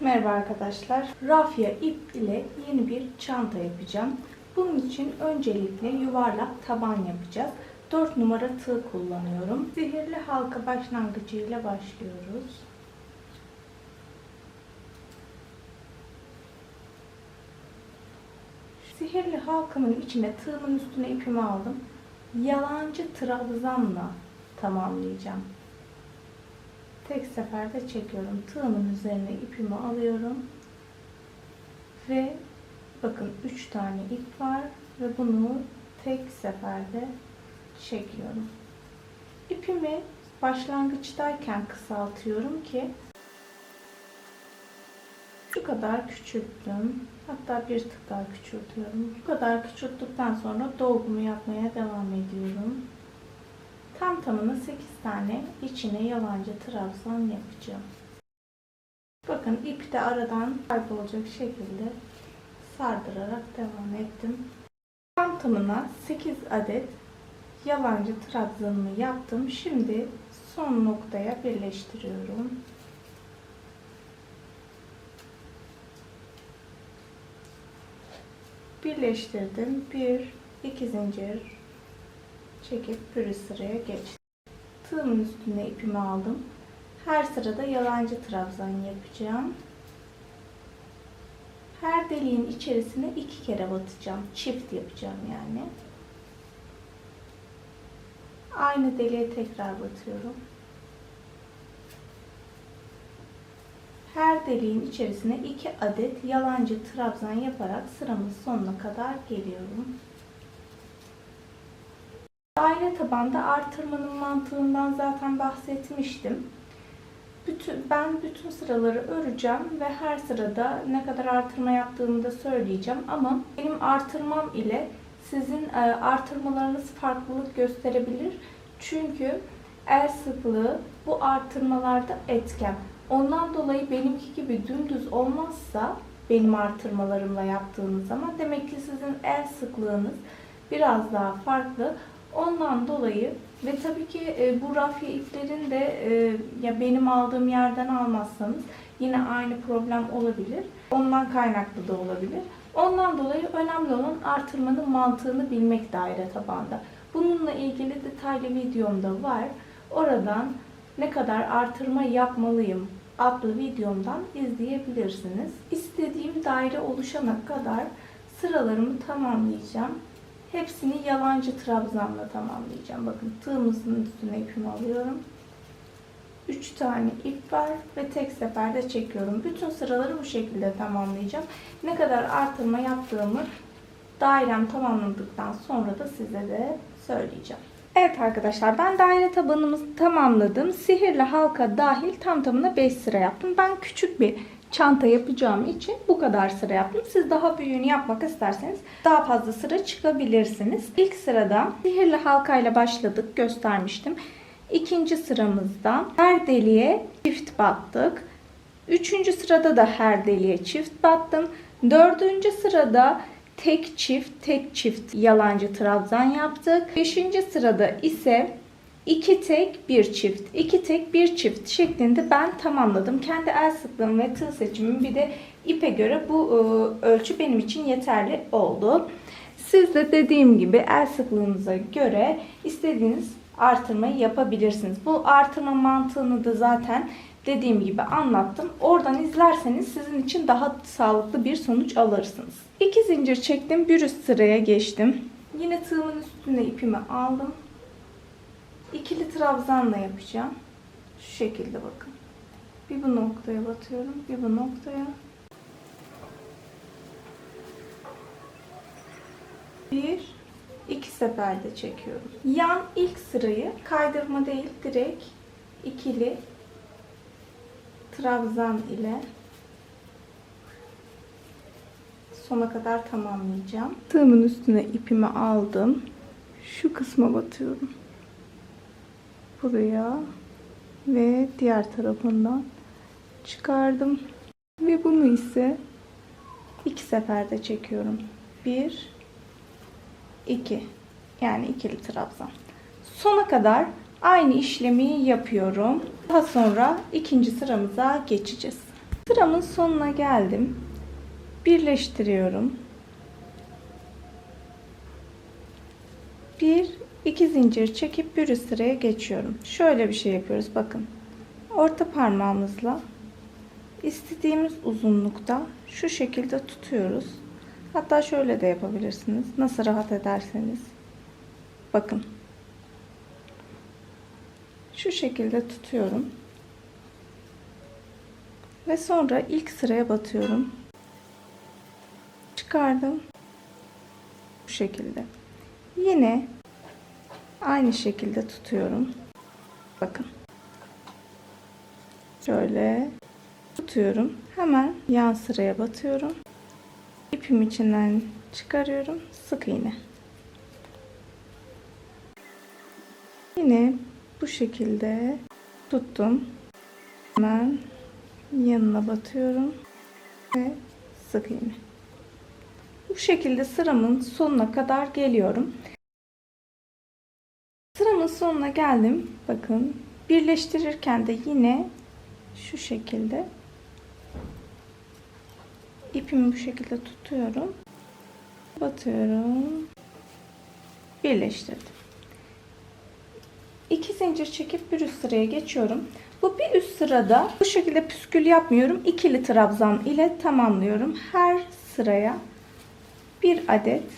Merhaba arkadaşlar. Rafya ip ile yeni bir çanta yapacağım. Bunun için öncelikle yuvarlak taban yapacağız. 4 numara tığ kullanıyorum. Sihirli halka başlangıcı ile başlıyoruz. Sihirli halkamın içine tığımın üstüne ipimi aldım. Yalancı trabzanla tamamlayacağım. Tek seferde çekiyorum. Tığımın üzerine ipimi alıyorum. Ve bakın 3 tane ip var ve bunu tek seferde çekiyorum. İpimi başlangıçtayken kısaltıyorum ki şu kadar küçülttüm. Hatta bir tık daha küçültüyorum. Bu kadar küçülttükten sonra dolgumu yapmaya devam ediyorum. Tam tamına 8 tane içine yalancı trabzan yapacağım. Bakın ipi de aradan kaybolacak şekilde sardırarak devam ettim. Tam tamına 8 adet yalancı trabzanımı yaptım. Şimdi son noktaya birleştiriyorum. Birleştirdim. Bir, iki zincir çekip bir sıraya geçtim. Tığımın üstüne ipimi aldım. Her sırada yalancı trabzan yapacağım. Her deliğin içerisine iki kere batacağım. Çift yapacağım yani. Aynı deliğe tekrar batıyorum. Her deliğin içerisine iki adet yalancı trabzan yaparak sıramın sonuna kadar geliyorum. Daire tabanda artırmanın mantığından zaten bahsetmiştim. Bütün, ben bütün sıraları öreceğim ve her sırada ne kadar artırma yaptığımı da söyleyeceğim. Ama benim artırmam ile sizin e, artırmalarınız farklılık gösterebilir. Çünkü el sıklığı bu artırmalarda etken. Ondan dolayı benimki gibi dümdüz olmazsa benim artırmalarımla yaptığınız zaman demek ki sizin el sıklığınız biraz daha farklı. Ondan dolayı ve tabii ki e, bu rafya iplerin de e, ya benim aldığım yerden almazsanız yine aynı problem olabilir. Ondan kaynaklı da olabilir. Ondan dolayı önemli olan artırmanın mantığını bilmek daire tabanda. Bununla ilgili detaylı videom da var. Oradan ne kadar artırma yapmalıyım adlı videomdan izleyebilirsiniz. İstediğim daire oluşana kadar sıralarımı tamamlayacağım. Hepsini yalancı trabzanla tamamlayacağım. Bakın tığımızın üstüne ipimi alıyorum. 3 tane ip var ve tek seferde çekiyorum. Bütün sıraları bu şekilde tamamlayacağım. Ne kadar artırma yaptığımı dairem tamamladıktan sonra da size de söyleyeceğim. Evet arkadaşlar ben daire tabanımızı tamamladım. Sihirli halka dahil tam tamına 5 sıra yaptım. Ben küçük bir çanta yapacağım için bu kadar sıra yaptım. Siz daha büyüğünü yapmak isterseniz daha fazla sıra çıkabilirsiniz. İlk sırada sihirli halkayla başladık göstermiştim. İkinci sıramızda her deliğe çift battık. Üçüncü sırada da her deliğe çift battım. Dördüncü sırada tek çift tek çift yalancı trabzan yaptık. Beşinci sırada ise iki tek bir çift iki tek bir çift şeklinde ben tamamladım. Kendi el sıklığım ve tığ seçimim bir de ipe göre bu e, ölçü benim için yeterli oldu. Siz de dediğim gibi el sıklığınıza göre istediğiniz artırmayı yapabilirsiniz. Bu artırma mantığını da zaten dediğim gibi anlattım. Oradan izlerseniz sizin için daha sağlıklı bir sonuç alırsınız. İki zincir çektim. Bir üst sıraya geçtim. Yine tığımın üstüne ipimi aldım. İkili trabzanla yapacağım. Şu şekilde bakın. Bir bu noktaya batıyorum. Bir bu noktaya. Bir, iki seferde çekiyorum. Yan ilk sırayı kaydırma değil direkt ikili trabzan ile sona kadar tamamlayacağım. Tığımın üstüne ipimi aldım. Şu kısma batıyorum. Buraya ve diğer tarafından çıkardım. Ve bunu ise iki seferde çekiyorum. Bir, iki. Yani ikili trabzan. Sona kadar aynı işlemi yapıyorum. Daha sonra ikinci sıramıza geçeceğiz. Sıramın sonuna geldim. Birleştiriyorum. Bir, iki zincir çekip bir sıraya geçiyorum. Şöyle bir şey yapıyoruz bakın. Orta parmağımızla istediğimiz uzunlukta şu şekilde tutuyoruz. Hatta şöyle de yapabilirsiniz. Nasıl rahat ederseniz. Bakın. Şu şekilde tutuyorum. Ve sonra ilk sıraya batıyorum. Çıkardım. Bu şekilde. Yine aynı şekilde tutuyorum. Bakın. Şöyle tutuyorum. Hemen yan sıraya batıyorum. İpim içinden çıkarıyorum. Sık iğne. Yine bu şekilde tuttum. Hemen yanına batıyorum ve sık iğne. Bu şekilde sıramın sonuna kadar geliyorum. Sonuna geldim. Bakın birleştirirken de yine şu şekilde ipimi bu şekilde tutuyorum. Batıyorum. Birleştirdim. İki zincir çekip bir üst sıraya geçiyorum. Bu bir üst sırada bu şekilde püskül yapmıyorum. İkili trabzan ile tamamlıyorum. Her sıraya bir adet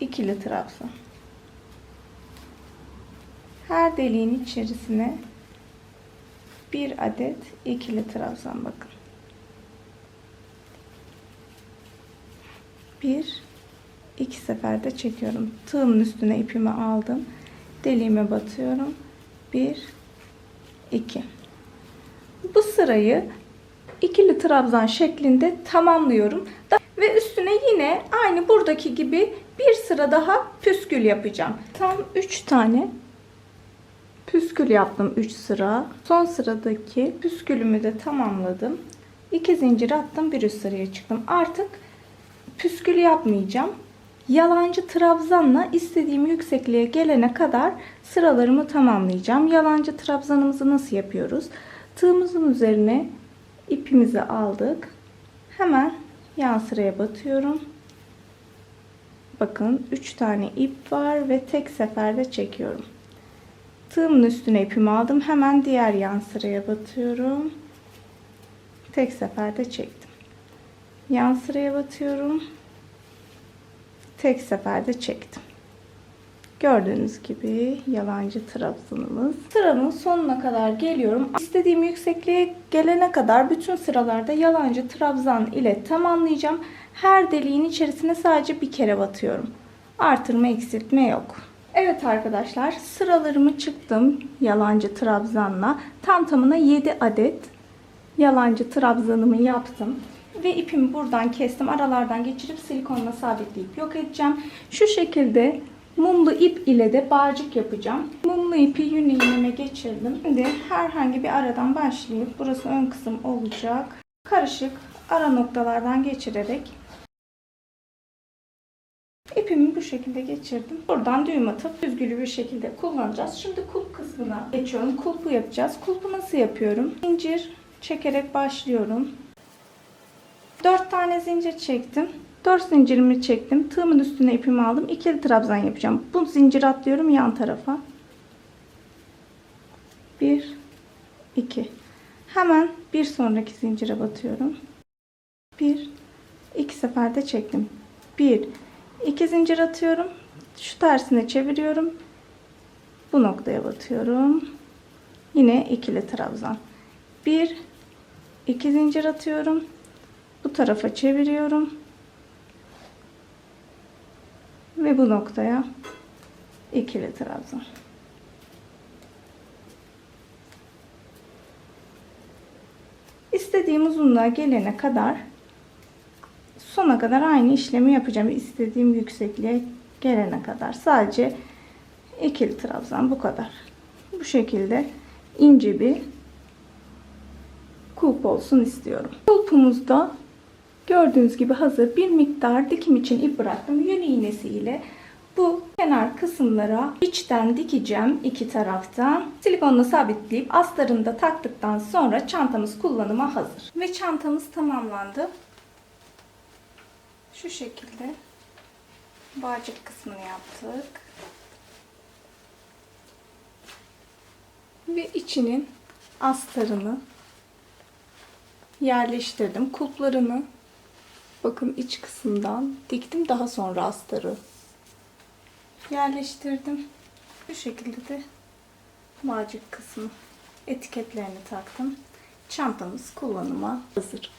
ikili trabzan. Her deliğin içerisine bir adet ikili trabzan bakın. Bir, iki seferde çekiyorum. Tığımın üstüne ipimi aldım. Deliğime batıyorum. Bir, iki. Bu sırayı ikili trabzan şeklinde tamamlıyorum. Ve üstüne yine aynı buradaki gibi bir sıra daha püskül yapacağım. Tam 3 tane püskül yaptım 3 sıra. Son sıradaki püskülümü de tamamladım. 2 zincir attım bir üst sıraya çıktım. Artık püskül yapmayacağım. Yalancı trabzanla istediğim yüksekliğe gelene kadar sıralarımı tamamlayacağım. Yalancı trabzanımızı nasıl yapıyoruz? Tığımızın üzerine ipimizi aldık. Hemen yan sıraya batıyorum. Bakın 3 tane ip var ve tek seferde çekiyorum. Tığımın üstüne ipimi aldım. Hemen diğer yan sıraya batıyorum. Tek seferde çektim. Yan sıraya batıyorum. Tek seferde çektim. Gördüğünüz gibi yalancı trabzanımız. Sıranın sonuna kadar geliyorum. İstediğim yüksekliğe gelene kadar bütün sıralarda yalancı trabzan ile tamamlayacağım. Her deliğin içerisine sadece bir kere batıyorum. Artırma eksiltme yok. Evet arkadaşlar sıralarımı çıktım yalancı trabzanla. Tam tamına 7 adet yalancı trabzanımı yaptım. Ve ipimi buradan kestim. Aralardan geçirip silikonla sabitleyip yok edeceğim. Şu şekilde mumlu ip ile de bağcık yapacağım. Mumlu ipi yün iğneme geçirdim. Şimdi herhangi bir aradan başlayıp burası ön kısım olacak. Karışık ara noktalardan geçirerek İpimi bu şekilde geçirdim. Buradan düğüm atıp düzgülü bir şekilde kullanacağız. Şimdi kulp kısmına geçiyorum. Kulpu yapacağız. Kulpu nasıl yapıyorum? Zincir çekerek başlıyorum. 4 tane zincir çektim. 4 zincirimi çektim. Tığımın üstüne ipimi aldım. İkili trabzan yapacağım. Bu zincir atlıyorum yan tarafa. 1 2 Hemen bir sonraki zincire batıyorum. 1 2 seferde çektim. 1 2 zincir atıyorum. Şu tersine çeviriyorum. Bu noktaya batıyorum. Yine ikili trabzan. 1 2 zincir atıyorum. Bu tarafa çeviriyorum. Ve bu noktaya ikili trabzan. İstediğim uzunluğa gelene kadar sona kadar aynı işlemi yapacağım. İstediğim yüksekliğe gelene kadar. Sadece ikili trabzan bu kadar. Bu şekilde ince bir kulp olsun istiyorum. Kulpumuzda gördüğünüz gibi hazır bir miktar dikim için ip bıraktım. Yün iğnesi ile Bu kenar kısımlara içten dikeceğim iki taraftan. Silikonla sabitleyip astarını da taktıktan sonra çantamız kullanıma hazır. Ve çantamız tamamlandı. Şu şekilde bağcık kısmını yaptık. Ve içinin astarını yerleştirdim. Kulplarını bakın iç kısımdan diktim. Daha sonra astarı yerleştirdim. Bu şekilde de bağcık kısmı etiketlerini taktım. Çantamız kullanıma hazır.